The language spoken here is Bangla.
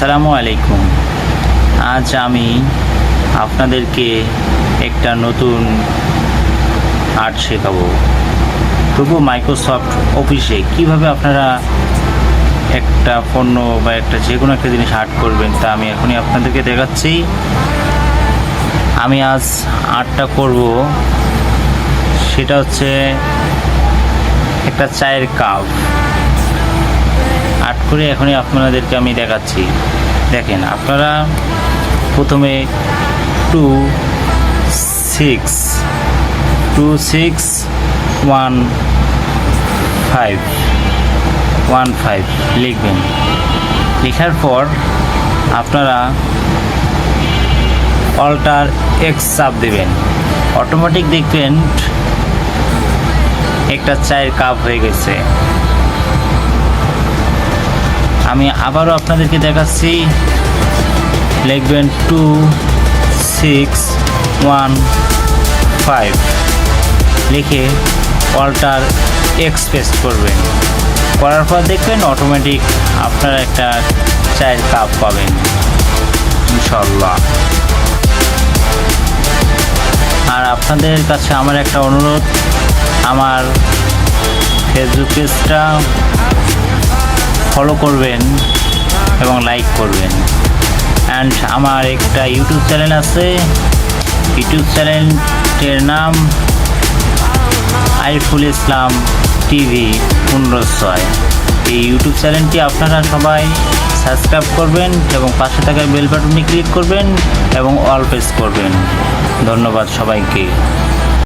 আসসালামু আলাইকুম। আজ আমি আপনাদেরকে একটা নতুন আর্ট শেখাবো। তবু মাইক্রোসফট অফিসে কীভাবে আপনারা একটা পণ্য বা একটা যে কোনো একটা জিনিস আর্ট করবেন তা আমি এখনই আপনাদেরকে দেখাচ্ছি। আমি আজ আর্টটা করব। সেটা হচ্ছে একটা চায়ের কাপ। করে এখনই আপনাদেরকে আমি দেখাচ্ছি। দেখেন, আপনারা প্রথমে two six two six, one five one five লিখবেন। লেখার পর আপনারা অল্টার এক্স চাপ দেবেন। অটোমেটিক দেখবেন একটা চায়ের কাপ হয়ে গেছে। আমি আবারও আপনাদেরকে দেখাচ্ছি লিখবেন টু, সিক্স, ওয়ান, ফাইভ। লিখে অল্টার এক্স পেস্ট করবেন। করার পর দেখবেন অটোমেটিক আপনারা একটা চায়ের কাপ পাবেন। ইনশাল্লাহ আর আপনাদের কাছে আমার একটা অনুরোধ, আমার ফেসবুক পেজটা ফলো করবেন এবং লাইক করবেন। অ্যান্ড আমার একটা ইউটিউব চ্যানেল আছে। ইউটিউব চ্যানেলটির নাম আরিফুল ইসলাম টিভি পনেরো ছয়। এই ইউটিউব চ্যানেলটি আপনারা সবাই সাবস্ক্রাইব করবেন এবং পাশে থাকা বেল বাটনটি ক্লিক করবেন এবং অল প্রেস করবেন। ধন্যবাদ সবাইকে।